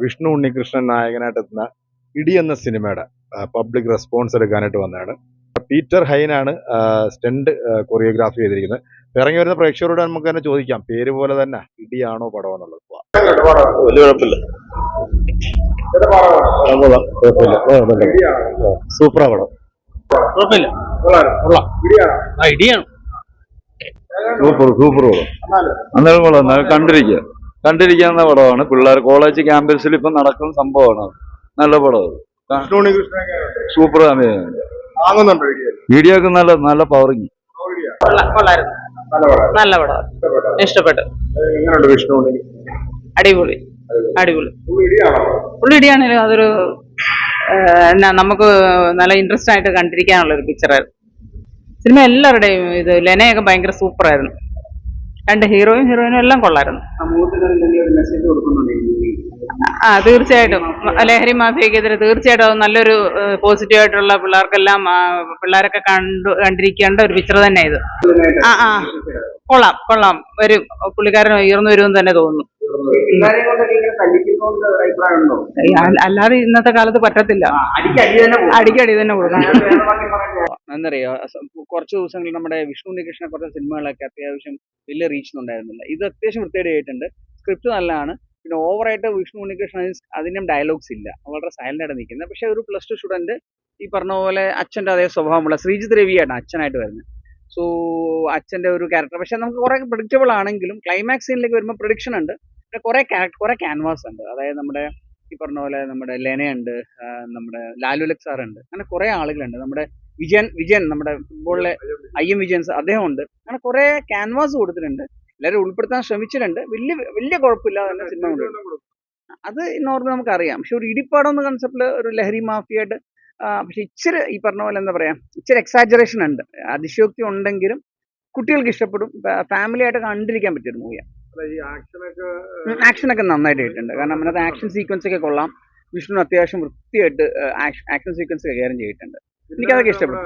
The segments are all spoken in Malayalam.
വിഷ്ണു ഉണ്ണികൃഷ്ണൻ നായകനായിട്ട് എത്തുന്ന ഇടി എന്ന സിനിമയുടെ പബ്ലിക് റെസ്പോൺസ് എടുക്കാനായിട്ട് വന്നതാണ്. പീറ്റർ ഹൈനാണ് സ്റ്റണ്ട് കൊറിയോഗ്രാഫി ചെയ്തിരിക്കുന്നത്. ഇറങ്ങി വരുന്ന പ്രേക്ഷകരോട് നമുക്ക് തന്നെ ചോദിക്കാം പേര് പോലെ തന്നെ ഇടിയാണോ പടം എന്നുള്ളത്. സൂപ്പർ പടം. സൂപ്പർ സൂപ്പർ പടം. അന്നേരം കൊള്ളാം കണ്ടിരിക്കുക കണ്ടിരിക്കാവുന്ന പടമാണ്. പിള്ളേർ കോളേജ് ക്യാമ്പസിൽ ഇപ്പം നടക്കുന്ന സംഭവമാണ് നല്ല പടം സൂപ്പർ വീഡിയോ ഒക്കെ നല്ല നല്ല പവറിങ് നല്ല പടം. ഇഷ്ടപ്പെട്ടു. അടിപൊളി. അടിപൊളി. പുള്ളി ഇടിയാണെങ്കിലും അതൊരു എന്നാ നമുക്ക് നല്ല ഇൻട്രസ്റ്റ് ആയിട്ട് കണ്ടിരിക്കാനുള്ള ഒരു പിക്ചറായിരുന്നു സിനിമ എല്ലാവരുടെയും ഇത് ലെനയൊക്കെ ഭയങ്കര സൂപ്പറായിരുന്നു രണ്ട് ഹീറോയും ഹീറോയിനും എല്ലാം കൊള്ളായിരുന്നു. ആ തീർച്ചയായിട്ടും. ലഹരി മാഫിയക്കെതിരെ തീർച്ചയായിട്ടും അത് നല്ലൊരു പോസിറ്റീവ് ആയിട്ടുള്ള പിള്ളേർക്കെല്ലാം പിള്ളേരൊക്കെ കണ്ടു കണ്ടിരിക്കേണ്ട ഒരു പിക്ചർ തന്നെ ഇത്. ആ ആ. കൊള്ളാം കൊള്ളാം. വരും പുള്ളിക്കാരൻ ഉയർന്നു വരുമെന്ന് തന്നെ തോന്നുന്നു. അല്ലാതെ ഇന്നത്തെ കാലത്ത് പറ്റത്തില്ല. അടിക്കടി തന്നെ കൊടുക്കണം എന്നറിയോ അസ- കുറച്ച് ദിവസങ്ങളിൽ നമ്മുടെ വിഷ്ണു ഉണ്ണികൃഷ്ണ കുറച്ച് സിനിമകളൊക്കെ അത്യാവശ്യം വലിയ റീച്ച് ഉണ്ടായിരുന്നില്ല. ഇത് അത്യാവശ്യം വൃത്തിയായിട്ട് ആയിട്ടുണ്ട് സ്ക്രിപ്റ്റ് നല്ലതാണ്. പിന്നെ ഓവറായിട്ട് വിഷ്ണു ഉണ്ണികൃഷ്ണൻ അതിനും ഡയലോഗ്സ് ഇല്ല. വളരെ സൈലന്റ് ആയിട്ട് നിൽക്കുന്നത്. പക്ഷെ ഒരു പ്ലസ് ടു സ്റ്റുഡന്റ് ഈ പറഞ്ഞ പോലെ അച്ഛന്റെ അതേ സ്വഭാവമുള്ള ശ്രീജിത് രവിയാണ് അച്ഛനായിട്ട് വരുന്നത്. സോ അച്ഛന്റെ ഒരു ക്യാരക്ടർ പക്ഷെ നമുക്ക് കുറെ പ്രിഡിക്റ്റബിൾ ആണെങ്കിലും ക്ലൈമാക്സ് സീനിലേക്ക് വരുമ്പോൾ പ്രൊഡിക്ഷൻ ഉണ്ട്. പിന്നെ കുറെ ക്യാരക്ടർ കുറേ ക്യാൻവാസ് ഉണ്ട്. അതായത് നമ്മുടെ ഈ പറഞ്ഞ പോലെ നമ്മുടെ ലെനയുണ്ട് നമ്മുടെ ലാലുലക് സാറുണ്ട് അങ്ങനെ കുറേ ആളുകളുണ്ട്. നമ്മുടെ വിജയൻ വിജയൻ നമ്മുടെ ഫുട്ബോളിലെ ഐ എം വിജയൻ അദ്ദേഹം ഉണ്ട് അങ്ങനെ കുറെ ക്യാൻവാസ് കൊടുത്തിട്ടുണ്ട്. എല്ലാവരും ഉൾപ്പെടുത്താൻ ശ്രമിച്ചിട്ടുണ്ട്. വലിയ വലിയ കുഴപ്പമില്ലാതെ തന്നെ സിനിമ കൊണ്ടുവരും അത് നോർമൽ നമുക്കറിയാം. പക്ഷെ ഒരു ഇടിപ്പാടം എന്ന കൺസെപ്റ്റിൽ ഒരു ലഹരി മാഫിയായിട്ട് പക്ഷെ ഇച്ചിരി ഈ പറഞ്ഞ പോലെ എന്താ പറയാ ഇച്ചിരി എക്സാജറേഷൻ ഉണ്ട്. അതിശയോക്തി ഉണ്ടെങ്കിലും കുട്ടികൾക്ക് ഇഷ്ടപ്പെടും. ഫാമിലി ആയിട്ട് കണ്ടിരിക്കാൻ പറ്റിയൊരു മൂവിയാണ് ആക്ഷൻ ഒക്കെ നന്നായിട്ട് ചെയ്തിട്ടുണ്ട് കാരണം അതിനകത്ത് ആക്ഷൻ സീക്വൻസ് ഒക്കെ കൊള്ളാം. വിഷ്ണു അത്യാവശ്യം വൃത്തിയായിട്ട് ആക്ഷൻ സീക്വൻസ് കൈകാര്യം ചെയ്തിട്ടുണ്ട്. എനിക്കതൊക്കെ ഇഷ്ടപ്പെടും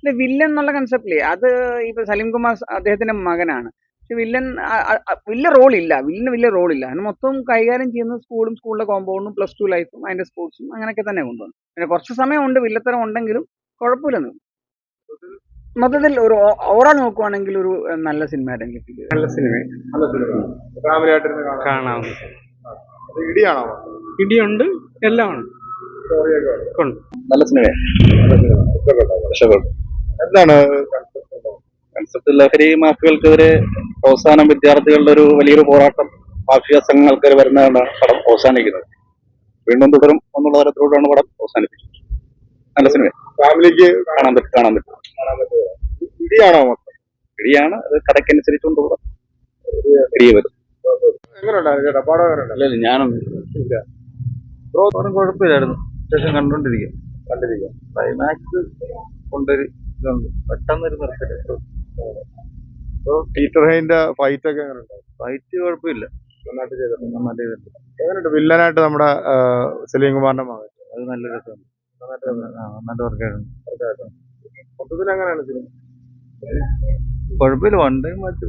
ഇല്ല വില്ലൻ എന്നുള്ള കൺസെപ്റ്റില്ലേ അത് ഇപ്പൊ സലീം കുമാർ അദ്ദേഹത്തിന്റെ മകനാണ്. പക്ഷെ വില്ലൻ വലിയ റോൾ ഇല്ല. വില്ലന് വലിയ റോൾ ഇല്ല. അതിന് മൊത്തം കൈകാര്യം ചെയ്യുന്നത് സ്കൂളും സ്കൂളിലെ കോമ്പൗണ്ടും പ്ലസ് ടു ലൈഫും അതിന്റെ സ്പോർട്സും അങ്ങനെയൊക്കെ തന്നെ കൊണ്ടുവന്നു. പിന്നെ കുറച്ച് സമയമുണ്ട്. വില്ലത്തരം ഉണ്ടെങ്കിലും കുഴപ്പമില്ലെന്ന് മൊത്തത്തിൽ? ഒരു ഓവറോൾ നോക്കുവാണെങ്കിൽ ഒരു നല്ല സിനിമയായിട്ട് എനിക്ക് ഫീൽ നല്ല സിനിമ ഇടിയാണോ? ഇടിയുണ്ട്. എല്ലാം ഉണ്ട്. നല്ല സിനിമയാണ് എന്താണ് കൺസെപ്റ്റ്? ലഹരി മാഫികൾക്കെതിരെ അവസാനം വിദ്യാർത്ഥികളുടെ ഒരു വലിയൊരു പോരാട്ടം മാഫിയ സംഘങ്ങൾക്കെതിരെ വരുന്നതാണ് പടം അവസാനിക്കുന്നത്. വീണ്ടും തുടരും എന്നുള്ള തരത്തിലൂടെയാണ് പടം അവസാനിപ്പിച്ചത്. നല്ല സിനിമ ഫാമിലിക്ക് കാണാൻ പറ്റും കാണാൻ പറ്റും. ഇടിയാണോ മൊത്തം? ഇടിയാണ്. അത് കഥയ്ക്കനുസരിച്ചുകൊണ്ട് ഇടിയെ വരും എങ്ങനെയുണ്ടായിരുന്നു ചേട്ടാ? പടം ഞാനൊന്നും കുഴപ്പമില്ലായിരുന്നു. അത്യാവശ്യം കണ്ടോണ്ടിരിക്കും. കണ്ടിരിക്കാം. ക്ലൈമാക്സ് കൊണ്ടൊരു ഇതുണ്ട്. പെട്ടെന്നൊരു നിർത്തൽ പീറ്റർ ഹൈന്റെ ഫൈറ്റ് ഒക്കെ എങ്ങനെയുണ്ടായിരുന്നു ഫൈറ്റ് കുഴപ്പമില്ല. നന്നായിട്ട് ചെയ്തിട്ടുണ്ട്. നന്നായിട്ട് ചെയ്തിട്ടുണ്ട്. എങ്ങനെയുണ്ട്? വില്ലനായിട്ട് നമ്മുടെ സലീം കുമാറിന്റെ മകൻ? അത് നല്ല രസമാണ്. നന്നായിട്ട് വർക്ക് ആയിട്ടുണ്ട്. മൊത്തത്തിൽ എങ്ങനെയാണ് സിനിമ? കുഴപ്പമില്ല. One time watch